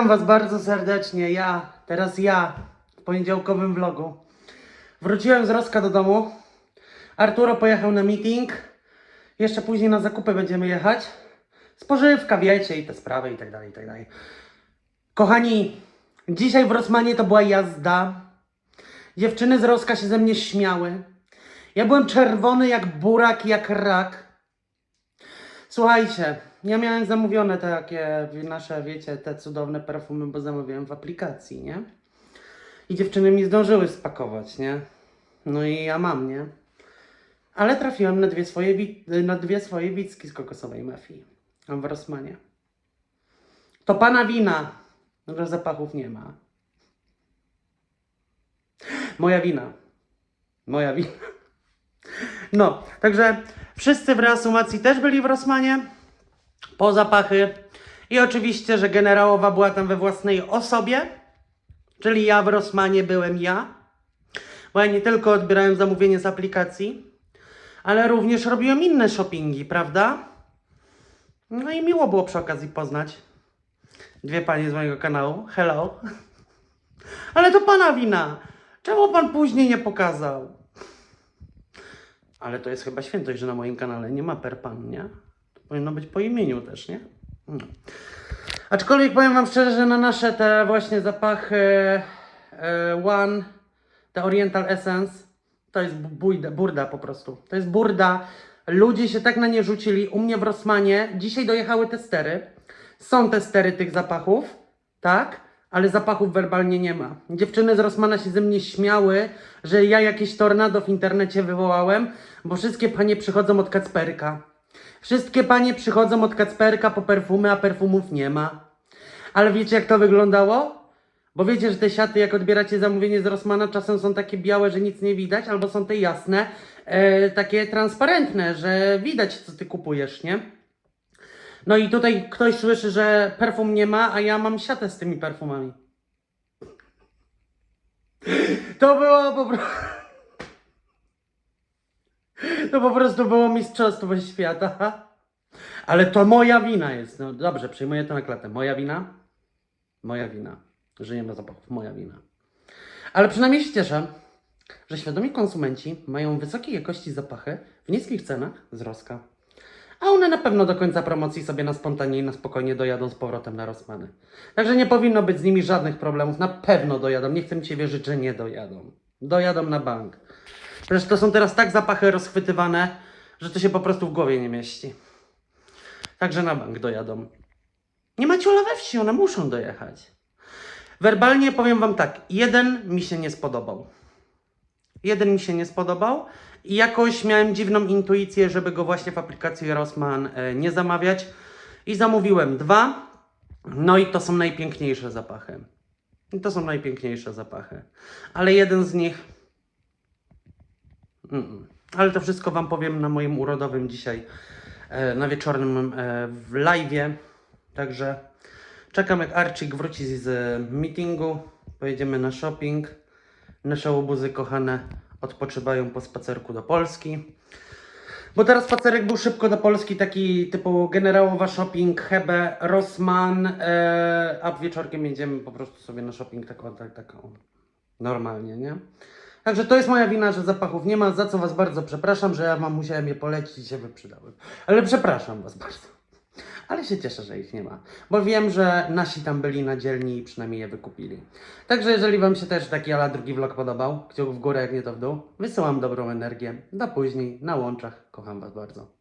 Witam Was bardzo serdecznie. Ja, teraz ja, w poniedziałkowym vlogu. Wróciłem z Roska do domu. Arturo pojechał na meeting. Jeszcze później na zakupy będziemy jechać. Spożywka, wiecie, i te sprawy, i tak dalej, i tak dalej. Kochani, dzisiaj w Rosmanie to była jazda. Dziewczyny z Roska się ze mnie śmiały. Ja byłem czerwony jak burak, jak rak. Słuchajcie, ja miałem zamówione takie nasze, wiecie, te cudowne perfumy, bo zamówiłem w aplikacji, nie? I dziewczyny mi zdążyły spakować, nie? No i ja mam, nie? Ale trafiłem na dwie swoje, na dwie swoje wicki z kokosowej mafii w Rosmanie. To pana wina, że zapachów nie ma. Moja wina. Moja wina. No, także wszyscy w reasumacji też byli w Rosmanie po zapachy. I oczywiście, że generałowa była tam we własnej osobie, czyli ja w Rosmanie byłem ja. Bo ja nie tylko odbierałem zamówienie z aplikacji, ale również robiłem inne shoppingi, prawda? No i miło było przy okazji poznać dwie panie z mojego kanału. Hello. Ale to pana wina. Czemu pan później nie pokazał? Ale to jest chyba świętość, że na moim kanale nie ma per pan, nie? Powinno być po imieniu też, nie? No. Aczkolwiek powiem wam szczerze, że na nasze te właśnie zapachy e, One, te Oriental Essence, to jest bu- bujda, burda po prostu. To jest burda. Ludzie się tak na nie rzucili. U mnie w Rosmanie dzisiaj dojechały testery. Są testery tych zapachów, tak? Ale zapachów werbalnie nie ma. Dziewczyny z Rosmana się ze mnie śmiały, że ja jakieś tornado w internecie wywołałem, bo wszystkie panie przychodzą od Kacperka. Wszystkie panie przychodzą od Kacperka po perfumy, a perfumów nie ma. Ale wiecie jak to wyglądało? Bo wiecie, że te siaty, jak odbieracie zamówienie z Rossmana, czasem są takie białe, że nic nie widać, albo są te jasne, e, takie transparentne, że widać, co ty kupujesz, nie? No i tutaj ktoś słyszy, że perfum nie ma, a ja mam siatę z tymi perfumami. To było po prostu... To po prostu było mistrzostwo świata. Ale to moja wina jest. No dobrze, przyjmuję to na klatę. Moja wina? Moja wina. Że nie ma zapachów. Moja wina. Ale przynajmniej się cieszę, że świadomi konsumenci mają wysokiej jakości zapachy w niskich cenach z Roska. A one na pewno do końca promocji sobie na spontanie i na spokojnie dojadą z powrotem na Rosmany. Także nie powinno być z nimi żadnych problemów. Na pewno dojadą. Nie chcę mi się wierzyć, że nie dojadą. Dojadą na bank. Przecież to są teraz tak zapachy rozchwytywane, że to się po prostu w głowie nie mieści. Także na bank dojadą. Nie ma ciula we wsi, one muszą dojechać. Werbalnie powiem wam tak, jeden mi się nie spodobał. Jeden mi się nie spodobał i jakoś miałem dziwną intuicję, żeby go właśnie w aplikacji Rossmann e, nie zamawiać. I zamówiłem dwa. No i to są najpiękniejsze zapachy. I to są najpiękniejsze zapachy. Ale jeden z nich Ale to wszystko Wam powiem na moim urodowym dzisiaj, e, na wieczornym e, w live'ie. Także czekam jak Archik wróci z, z meetingu. Pojedziemy na shopping. Nasze łobuzy kochane odpoczywają po spacerku do Polski. Bo teraz spacerek był szybko do Polski, taki typu generałowa shopping, Hebe, Rossmann, e, a wieczorkiem jedziemy po prostu sobie na shopping taką, tak, taką normalnie, nie? Także to jest moja wina, że zapachów nie ma, za co Was bardzo przepraszam, że ja Wam musiałem je polecić i się wyprzydały. Ale przepraszam Was bardzo. Ale się cieszę, że ich nie ma, bo wiem, że nasi tam byli na dzielni i przynajmniej je wykupili. Także jeżeli Wam się też taki ala drugi vlog podobał, kciuk w górę, jak nie to w dół, wysyłam dobrą energię. Do później, na łączach. Kocham Was bardzo.